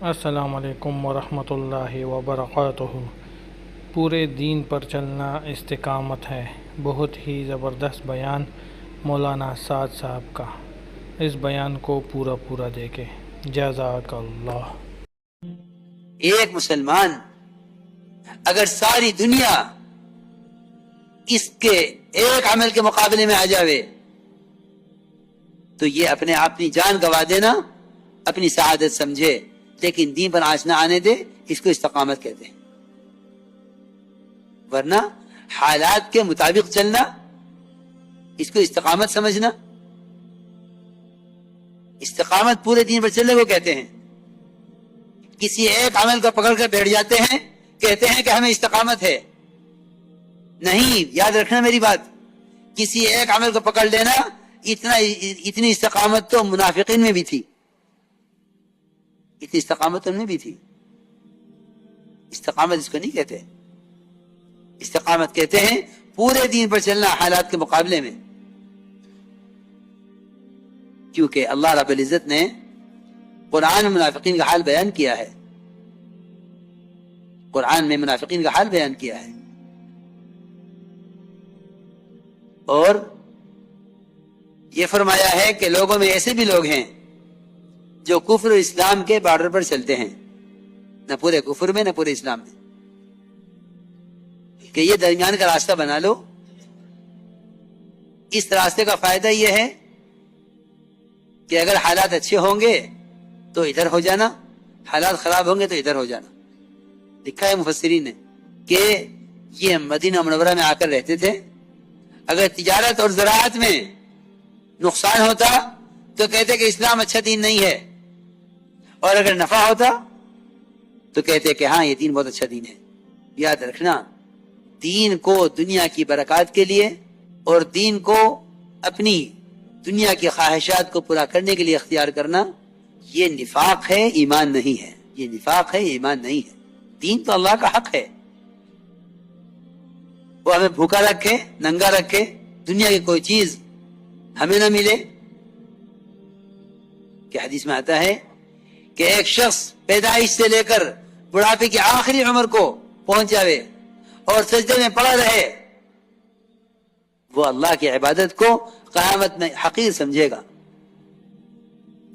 السلام علیکم ورحمۃ اللہ وبرکاتہ۔ پورے دین پر چلنا استقامت ہے۔ بہت ہی زبردست بیان مولانا سعد صاحب کا۔ اس بیان کو پورا پورا دیکھے جزاک اللہ۔ ایک مسلمان اگر ساری دنیا اس کے ایک عمل کے مقابلے میں آ جاوے، تو یہ اپنے اپنی جان گوا دینا، اپنی سعادت سمجھے۔ لیکن دین پر آنچ نہ آنے دے، اس کو استقامت کہتے ہیں ورنہ حالات کے مطابق چلنا، اس کو استقامت سمجھنا۔ استقامت پورے دین پر چلنے کو کہتے ہیں۔ کسی ایک عمل کو پکڑ کر بیٹھ جاتے ہیں، کہتے ہیں کہ ہمیں استقامت ہے۔ نہیں، یاد رکھنا میری بات۔ کسی ایک عمل کو پکڑ لینا، اتنا، اتنی استقامت تو منافقین میں بھی تھی۔ اتنی استقامت ان میں بھی تھی۔ استقامت اس کو نہیں کہتے۔ استقامت کہتے ہیں پورے دین پر چلنا حالات کے مقابلے میں۔ کیونکہ اللہ رب العزت نے قرآن میں منافقین کا حال بیان کیا ہے۔ قرآن میں منافقین کا حال بیان کیا ہے۔ اور یہ فرمایا ہے کہ لوگوں میں ایسے بھی لوگ ہیں جو کفر و اسلام کے بارڈر پر چلتے ہیں، نہ پورے کفر میں، نہ پورے اسلام میں۔ کہ یہ درمیان کا راستہ بنا لو۔ اس راستے کا فائدہ یہ ہے کہ اگر حالات اچھے ہوں گے تو ادھر ہو جانا، حالات خراب ہوں گے تو ادھر ہو جانا۔ لکھا ہے مفسرین نے کہ یہ مدینہ منورہ میں آ کر رہتے تھے۔ اگر تجارت اور زراعت میں نقصان ہوتا تو کہتے کہ اسلام اچھا دین نہیں ہے۔ اور اگر نفع ہوتا تو کہتے کہ ہاں یہ دین بہت اچھا دین ہے۔ یاد رکھنا، دین کو دنیا کی برکات کے لیے اور دین کو اپنی دنیا کی خواہشات کو پورا کرنے کے لیے اختیار کرنا، یہ نفاق ہے، ایمان نہیں ہے۔ یہ نفاق ہے، ایمان نہیں ہے۔ دین تو اللہ کا حق ہے۔ وہ ہمیں بھوکا رکھے، ننگا رکھے، دنیا کی کوئی چیز ہمیں نہ ملے۔ کہ حدیث میں آتا ہے کہ ایک شخص پیدائش سے لے کر بڑھاپے کی آخری عمر کو پہنچ جاوے اور سجدے میں پڑا رہے، وہ اللہ کی عبادت کو قیامت میں حقیر سمجھے گا۔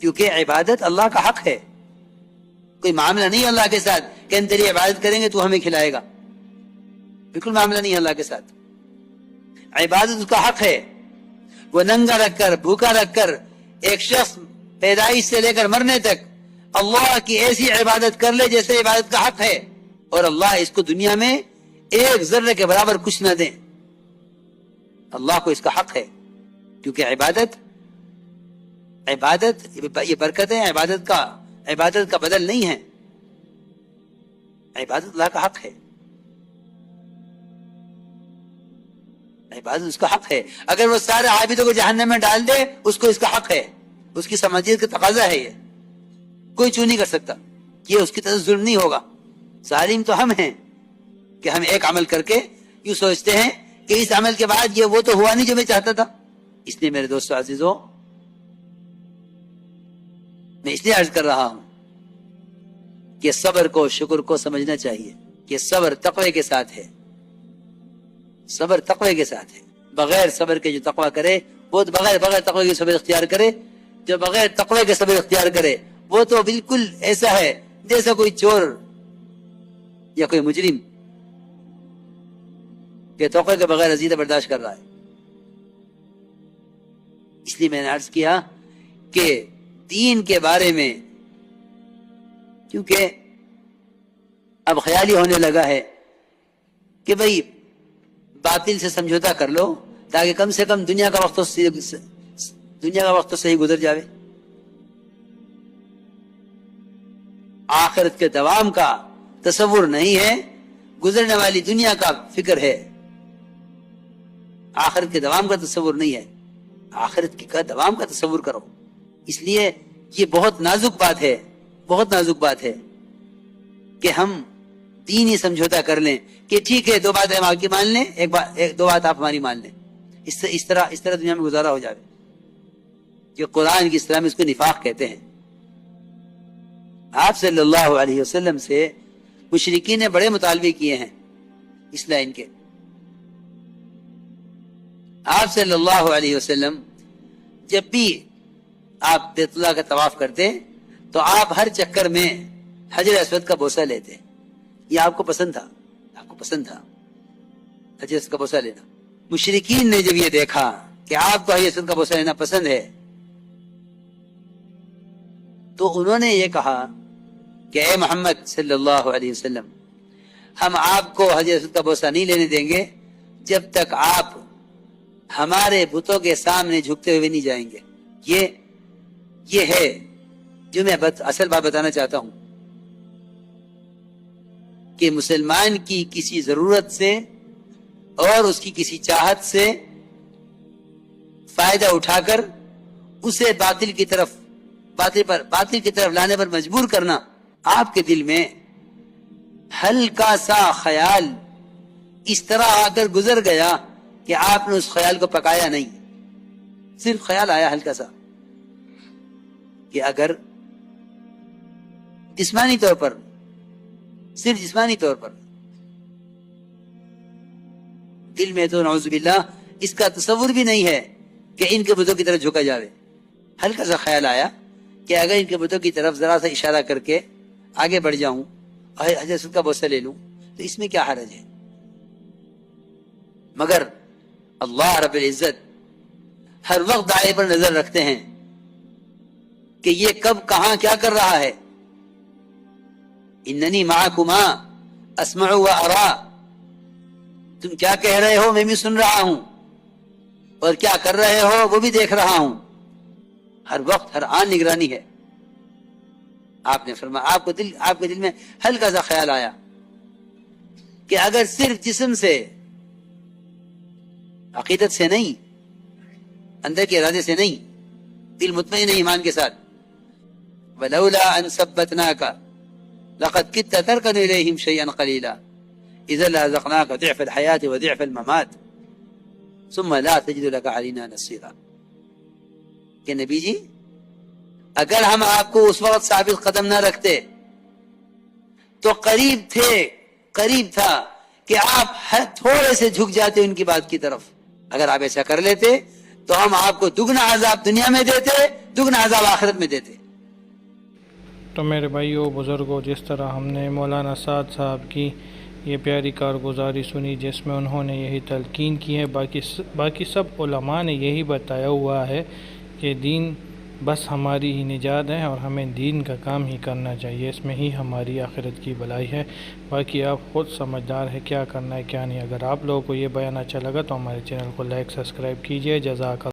کیونکہ عبادت اللہ کا حق ہے۔ کوئی معاملہ نہیں اللہ کے ساتھ کہ ہم تیری عبادت کریں گے تو ہمیں کھلائے گا۔ بالکل معاملہ نہیں اللہ کے ساتھ۔ عبادت اس کا حق ہے۔ وہ ننگا رکھ کر، بھوکا رکھ کر ایک شخص پیدائش سے لے کر مرنے تک اللہ کی ایسی عبادت کر لے جیسے عبادت کا حق ہے اور اللہ اس کو دنیا میں ایک ذرے کے برابر کچھ نہ دیں اللہ کو اس کا حق ہے، کیونکہ عبادت عبادت، یہ برکت ہے عبادت کا عبادت کا بدل نہیں ہے۔ عبادت اللہ کا حق ہے۔ عبادت اس کا حق ہے۔ اگر وہ سارے عابدوں کو جہنم میں ڈال دے، اس کو اس کا حق ہے۔ اس کی سمجھیت کا تقاضا ہے یہ۔ کوئی چو نہیں کر سکتا۔ یہ اس کی طرف ظلم نہیں ہوگا۔ ظالم تو ہم ہیں کہ ہم ایک عمل کر کے یوں سوچتے ہیں کہ اس عمل کے بعد یہ وہ تو ہوا نہیں جو میں چاہتا تھا۔ اس لیے میرے دوستو عزیزوں میں اس لیے عرض کر رہا ہوں کہ صبر کو، شکر کو سمجھنا چاہیے کہ صبر تقوی کے ساتھ ہے۔ صبر تقوی کے ساتھ ہے۔ بغیر صبر کے جو تقوی کرے، وہ تو بغیر بغیر تقوی کے صبر اختیار کرے۔ جو بغیر تقوی کے صبر اختیار کرے وہ تو بالکل ایسا ہے جیسا کوئی چور یا کوئی مجرم کہ تقوی کے بغیر عزیزہ برداشت کر رہا ہے۔ اس لیے میں نے عرض کیا کہ دین کے بارے میں کیونکہ اب خیالی ہونے لگا ہے کہ بھائی باطل سے سمجھوتا کر لو تاکہ کم سے کم دنیا کا وقت دنیا کا وقت تو صحیح گزر جاوے۔ آخرت کے دوام کا تصور نہیں ہے، گزرنے والی دنیا کا فکر ہے۔ آخرت کے دوام کا تصور نہیں ہے۔ آخرت کا دوام کا تصور کرو۔ اس لیے یہ بہت نازک بات ہے، بہت نازک بات ہے کہ ہم دینی سمجھوتا کر لیں کہ ٹھیک ہے، دو بات ہم آپ کی مان لیں، ایک بات ایک دو بات آپ ہماری مان لیں۔ اس اس طرح اس طرح دنیا میں گزارا ہو جائے کہ قرآن کی اسلام اس کو نفاق کہتے ہیں۔ آپ صلی اللہ علیہ وسلم سے مشرقین نے بڑے مطالبے کیے ہیں اس لائن کے۔ آپ صلی اللہ علیہ وسلم جب بھی آپ بیت اللہ کا طواف کرتے تو آپ ہر چکر میں حجر اسود کا بوسہ لیتے۔ یہ آپ کو پسند تھا۔ آپ کو پسند تھا۔ حجر اسود کا بوسہ لینا۔ مشرقین نے جب یہ دیکھا کہ آپ کو حجر اسود کا بوسہ لینا پسند ہے تو انہوں نے یہ کہا کہ اے محمد صلی اللہ علیہ وسلم ہم آپ کو حجر کا بوسہ نہیں لینے دیں گے جب تک آپ ہمارے بتوں کے سامنے جھکتے ہوئے نہیں جائیں گے۔ یہ یہ ہے جو میں بت, اصل بات بتانا چاہتا ہوں۔ کہ مسلمان کی کسی ضرورت سے اور اس کی کسی چاہت سے فائدہ اٹھا کر اسے باطل کی طرف باطل پر باطل کی طرف لانے پر مجبور کرنا آپ کے دل میں ہلکا سا خیال اس طرح آ کر گزر گیا کہ آپ نے اس خیال کو پکایا نہیں۔ صرف خیال آیا ہلکا سا کہ اگر جسمانی طور پر صرف جسمانی طور پر دل میں تو نعوذ باللہ اس کا تصور بھی نہیں ہے کہ ان کے بتوں کی طرف جھکا جاوے۔ ہلکا سا خیال آیا۔ کہ اگر ان کے بتوں کی طرف ذرا سا اشارہ کر کے آگے بڑھ جاؤں اور حضرت کا بوسہ لے لوں، تو اس میں کیا حرج ہے؟ مگر اللہ رب العزت ہر وقت دائرے پر نظر رکھتے ہیں کہ یہ کب کہاں کیا کر رہا ہے۔ اننی معکما اسمع و ارا۔ تم کیا کہہ رہے ہو؟ میں بھی سن رہا ہوں۔ اور کیا کر رہے ہو؟ وہ بھی دیکھ رہا ہوں۔ ہر وقت ہر آن نگرانی ہے آپ نے فرمایا آپ کے دل میں ہلکا سا خیال آیا کہ اگر صرف جسم سے عقیدت سے نہیں اندر کے ارادے سے نہیں دل مطمئن ایمان کے ساتھ ولولا ان ثبتنا لقد كدت تركن اليهم شيئا قليلا اذا لازقناك ضعف الحياة وضعف الممات ثم لا تجد لك علينا نصيرا کہ نبی جی اگر ہم آپ کو اس وقت ثابت قدم نہ رکھتے، تو قریب تھے، قریب تھا کہ آپ تھوڑے سے جھک جاتے ان کی بات کی طرف۔ اگر آپ ایسا کر لیتے، تو ہم آپ کو دگنا عذاب دنیا میں دیتے دگنا عذاب آخرت میں دیتے۔ تو میرے بھائیو بزرگوں جس طرح ہم نے مولانا سعد صاحب کی یہ پیاری کارگزاری سنی، جس میں انہوں نے یہی تلقین کی ہے، باقی باقی سب علماء نے یہی بتایا ہوا ہے کہ دین بس ہماری ہی نجات ہے اور ہمیں دین کا کام ہی کرنا چاہیے، اس میں ہی ہماری آخرت کی بلائی ہے۔ باقی آپ خود سمجھدار ہے کیا کرنا ہے، کیا نہیں۔ اگر آپ لوگوں کو یہ بیان اچھا لگا تو ہمارے چینل کو لائک، سبسکرائب کیجیے جزاک